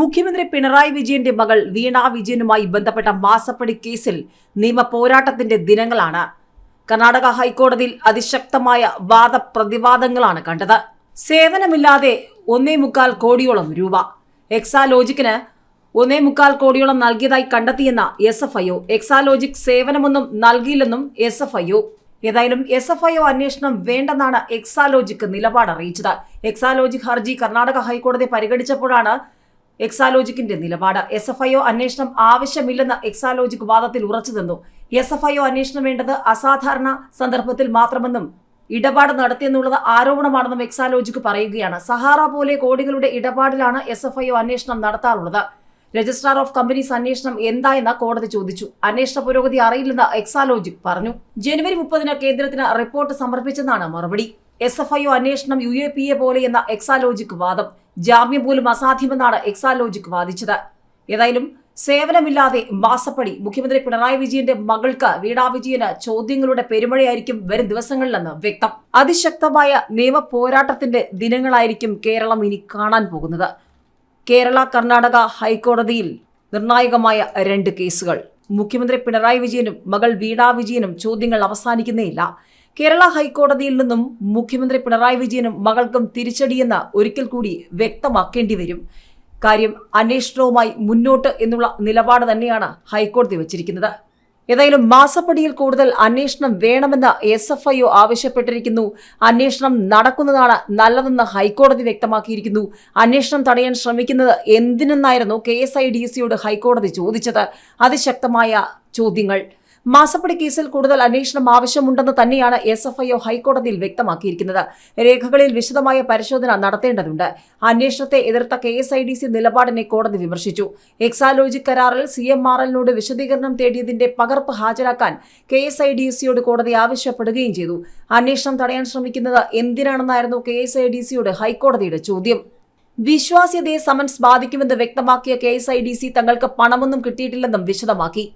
മുഖ്യമന്ത്രി പിണറായി വിജയന്റെ മകൾ വീണ വിജയനുമായി ബന്ധപ്പെട്ട മാസപ്പടി കേസിൽ നിയമ പോരാട്ടത്തിന്റെ ദിനങ്ങളാണ്. കർണാടക ഹൈക്കോടതിയിൽ അതിശക്തമായ വാദപ്രതിവാദങ്ങളാണ് കണ്ടത്. സേവനമില്ലാതെ ഒന്നേ മുക്കാൽ കോടിയോളം രൂപ. എക്സാലോജിക്കിന് ഒന്നേ മുക്കാൽ കോടിയോളം നൽകിയതായി കണ്ടെത്തിയെന്ന എസ് എഫ് ഐഒ എക്സാലോജിക് സേവനമൊന്നും നൽകിയില്ലെന്നും എസ് എഫ് ഐഒ ഏതായാലും എസ് എഫ് ഐഒ അന്വേഷണം വേണ്ടെന്നാണ് എക്സാലോജിക് നിലപാട് അറിയിച്ചത്. എക്സാലോജിക് ഹർജി കർണാടക ഹൈക്കോടതി പരിഗണിച്ചപ്പോഴാണ് എക്സാലോജിക്കിന്റെ നിലപാട്. എസ് എഫ് ഐ ഒ അന്വേഷണം ആവശ്യമില്ലെന്ന എക്സാലോജിക് വാദത്തിൽ ഉറച്ചു നിന്നു. എസ് എഫ് ഐ ഒ അന്വേഷണം വേണ്ടത് അസാധാരണ സന്ദർഭത്തിൽ മാത്രമെന്നും ഇടപാട് നടത്തിയെന്നുള്ളത് ആരോപണമാണെന്നും എക്സാലോജിക് പറയുകയാണ്. സഹാറ പോലെ കോടികളുടെ ഇടപാടിലാണ് എസ് എഫ് ഐ ഒ അന്വേഷണം നടത്താറുള്ളത്. രജിസ്ട്രാർ ഓഫ് കമ്പനീസ് അന്വേഷണം എന്തായെന്ന് കോടതി ചോദിച്ചു. അന്വേഷണ പുരോഗതി അറിയില്ലെന്ന് എക്സാലോജിക് പറഞ്ഞു. ജനുവരി മുപ്പതിന് കേന്ദ്രത്തിന് റിപ്പോർട്ട് സമർപ്പിച്ചെന്നാണ് മറുപടി. എസ് എഫ് ഐ ഒ അന്വേഷണം യു എ പി എ പോലെയെന്ന എക്സാലോജിക് വാദം ജാമ്യം പോലും അസാധ്യമെന്നാണ് എക്സാലോജിക് വാദിച്ചത്. ഏതായാലും സേവനമില്ലാതെ മാസപ്പടി മുഖ്യമന്ത്രി പിണറായി വിജയന്റെ മകൾക്ക് വീണാ വിജയന് ചോദ്യങ്ങളുടെ പെരുമഴയായിരിക്കും വരും ദിവസങ്ങളിലെന്ന് വ്യക്തം. അതിശക്തമായ നിയമ പോരാട്ടത്തിന്റെ ദിനങ്ങളായിരിക്കും കേരളം ഇനി കാണാൻ പോകുന്നത്. കേരള കർണാടക ഹൈക്കോടതിയിൽ നിർണായകമായ രണ്ട് കേസുകൾ. മുഖ്യമന്ത്രി പിണറായി വിജയനും മകൾ വീണാ വിജയനും ചോദ്യങ്ങൾ അവസാനിക്കുന്നേയില്ല. കേരള ഹൈക്കോടതിയിൽ നിന്നും മുഖ്യമന്ത്രി പിണറായി വിജയനും മകൾക്കും തിരിച്ചടിയെന്ന് ഒരിക്കൽ കൂടി വ്യക്തമാക്കേണ്ടി വരും. കാര്യം അന്വേഷണവുമായി മുന്നോട്ട് എന്നുള്ള നിലപാട് തന്നെയാണ് ഹൈക്കോടതി വച്ചിരിക്കുന്നത്. ഏതായാലും മാസപ്പടിയിൽ കൂടുതൽ അന്വേഷണം വേണമെന്ന് എസ് എഫ് ഐ ഒ ആവശ്യപ്പെട്ടിരിക്കുന്നു. അന്വേഷണം നടക്കുന്നതാണ് നല്ലതെന്ന് ഹൈക്കോടതി വ്യക്തമാക്കിയിരിക്കുന്നു. അന്വേഷണം തടയാൻ ശ്രമിക്കുന്നത് എന്തിനെന്നായിരുന്നു കെ എസ് ഐ ഡി സിയോട് ഹൈക്കോടതി ചോദിച്ചത്. അതിശക്തമായ ചോദ്യങ്ങൾ. മാസപ്പടി കേസിൽ കൂടുതൽ അന്വേഷണം ആവശ്യമുണ്ടെന്ന് തന്നെയാണ് എസ് എഫ് ഐ ഒ ഹൈക്കോടതിയിൽ വ്യക്തമാക്കിയിരിക്കുന്നത്. രേഖകളിൽ വിശദമായ പരിശോധന നടത്തേണ്ടതുണ്ട്. അന്വേഷണത്തെ എതിർത്ത K S I D C നിലപാടിനെ കോടതി വിമർശിച്ചു. എക്സാലോജിക് കരാറിൽ സി എം ആർ എല്ലിനോട് വിശദീകരണം തേടിയതിന്റെ പകർപ്പ് ഹാജരാക്കാൻ കെ എസ് ഐ ഡി സിയോട് കോടതി ആവശ്യപ്പെടുകയും ചെയ്തു. അന്വേഷണം തടയാൻ ശ്രമിക്കുന്നത് എന്തിനാണെന്നായിരുന്നു കെ എസ് ഐ ഡി സിയോട് ഹൈക്കോടതിയുടെ ചോദ്യം. വിശ്വാസ്യതയെ സമൻസ് ബാധിക്കുമെന്ന് വ്യക്തമാക്കിയ K S I D C തങ്ങൾക്ക് പണമൊന്നും കിട്ടിയിട്ടില്ലെന്നും വിശദമാക്കി.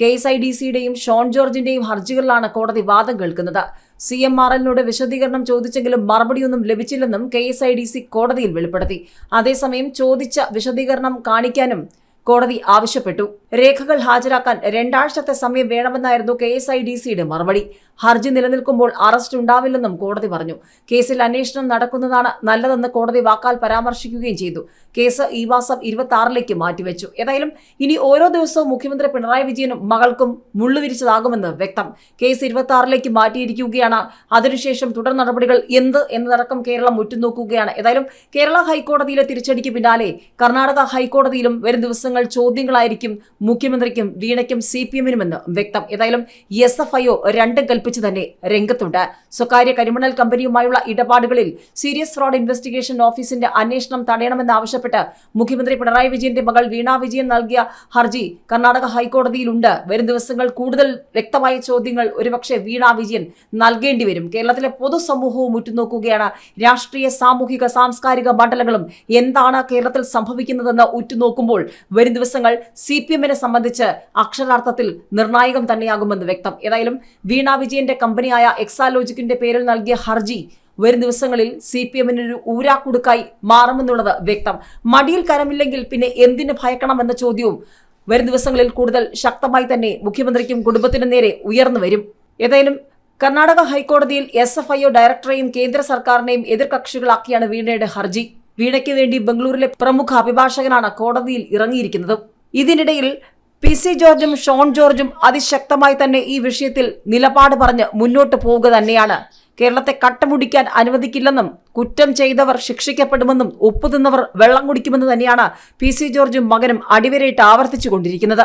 കെ എസ് ഐ ഡി സിയുടെയും ഷോൺ ജോർജിന്റെയും ഹർജികളിലാണ് കോടതി വാദം കേൾക്കുന്നത്. സി എം ആർ എല്ലിനോട് വിശദീകരണം ചോദിച്ചെങ്കിലും മറുപടിയൊന്നും ലഭിച്ചില്ലെന്നും K S I D C കോടതിയിൽ വെളിപ്പെടുത്തി. അതേസമയം ചോദിച്ച വിശദീകരണം കാണിക്കാനും കോടതി ആവശ്യപ്പെട്ടു. രേഖകൾ ഹാജരാക്കാൻ രണ്ടാഴ്ചത്തെ സമയം വേണമെന്നായിരുന്നു കെ എസ് ഐ ഡി സിയുടെ മറുപടി. ഹർജി നിലനിൽക്കുമ്പോൾ അറസ്റ്റ് ഉണ്ടാവില്ലെന്നും കോടതി പറഞ്ഞു. കേസിൽ അന്വേഷണം നടക്കുന്നതാണ് നല്ലതെന്ന് കോടതി വാക്കാൽ പരാമർശിക്കുകയും ചെയ്തു. കേസ് ഈ മാസം ഇരുപത്തി ആറിലേക്ക് മാറ്റിവെച്ചു. ഏതായാലും ഇനി ഓരോ ദിവസവും മുഖ്യമന്ത്രി പിണറായി വിജയനും മകൾക്കും മുള്ളുവിരിച്ചതാകുമെന്ന് വ്യക്തം. കേസ് ഇരുപത്തി ആറിലേക്ക് മാറ്റിയിരിക്കുകയാണ്. അതിനുശേഷം തുടർ നടപടികൾ എന്ത് എന്നതടക്കം കേരളം ഉറ്റുനോക്കുകയാണ്. ഏതായാലും കേരള ഹൈക്കോടതിയിലെ തിരിച്ചടിക്ക് പിന്നാലെ കർണാടക ഹൈക്കോടതിയിലും വരും ദിവസങ്ങൾ ചോദ്യങ്ങളായിരിക്കും മുഖ്യമന്ത്രിക്കും വീണയ്ക്കും സി പി എമ്മിനുമെന്ന് വ്യക്തം. ഏതായാലും എസ് എഫ് ഐ ഒ രണ്ടും കൽപ്പിച്ച്. തന്നെ രംഗത്തുണ്ട്. സ്വകാര്യ കരിമണൽ കമ്പനിയുമായുള്ള ഇടപാടുകളിൽ സീരിയസ് ഫ്രോഡ് ഇൻവെസ്റ്റിഗേഷൻ ഓഫീസിന്റെ അന്വേഷണം തടയണമെന്നാവശ്യപ്പെട്ട് മുഖ്യമന്ത്രി പിണറായി വിജയന്റെ മകൾ വീണ വിജയൻ നൽകിയ ഹർജി കർണാടക ഹൈക്കോടതിയിലുണ്ട്. വരും ദിവസങ്ങൾ കൂടുതൽ വ്യക്തമായ ചോദ്യങ്ങൾ ഒരുപക്ഷെ വീണ വിജയൻ നൽകേണ്ടി വരും. കേരളത്തിലെ പൊതുസമൂഹവും ഉറ്റുനോക്കുകയാണ്. രാഷ്ട്രീയ സാമൂഹിക സാംസ്കാരിക മണ്ഡലങ്ങളും എന്താണ് കേരളത്തിൽ സംഭവിക്കുന്നതെന്ന് ഉറ്റുനോക്കുമ്പോൾ വരും ദിവസങ്ങൾ സി പി എമ്മിനെ സംബന്ധിച്ച് അക്ഷരാർത്ഥത്തിൽ നിർണായകം തന്നെയാകുമെന്ന് വ്യക്തം. ഏതായാലും വീണ വിജയന്റെ കമ്പനിയായ എക്സാലോജിക്കിന്റെ പേരിൽ നൽകിയ ഹർജി വരും ദിവസങ്ങളിൽ സി പി എമ്മിനൊരു ഊരാക്കുടുക്കായി മാറുമെന്നുള്ളത് വ്യക്തം. മടിയിൽ കരമില്ലെങ്കിൽ പിന്നെ എന്തിന് ഭയക്കണമെന്ന ചോദ്യവും വരും ദിവസങ്ങളിൽ കൂടുതൽ ശക്തമായി തന്നെ മുഖ്യമന്ത്രിക്കും കുടുംബത്തിനും നേരെ ഉയർന്നു വരും. ഏതായാലും കർണാടക ഹൈക്കോടതിയിൽ എസ് എഫ് ഐഒ ഡയറക്ടറെയും കേന്ദ്ര സർക്കാരിനെയും എതിർകക്ഷികളാക്കിയാണ് വീണയുടെ ഹർജി. വീണയ്ക്ക് വേണ്ടി ബംഗളൂരിലെ പ്രമുഖ അഭിഭാഷകനാണ് കോടതിയിൽ ഇറങ്ങിയിരിക്കുന്നത്. ഇതിനിടയിൽ പി സി ജോർജും ഷോൺ ജോർജും അതിശക്തമായി തന്നെ ഈ വിഷയത്തിൽ നിലപാട് പറഞ്ഞ് മുന്നോട്ട് പോവുക തന്നെയാണ്. കേരളത്തെ കട്ടമുടിക്കാൻ അനുവദിക്കില്ലെന്നും കുറ്റം ചെയ്തവർ ശിക്ഷിക്കപ്പെടുമെന്നും ഒപ്പുതിന്നവർ വെള്ളം കുടിക്കുമെന്ന് തന്നെയാണ് പി സി ജോർജും മകനും അടിവരയിട്ട് ആവർത്തിച്ചുകൊണ്ടിരിക്കുന്നത്.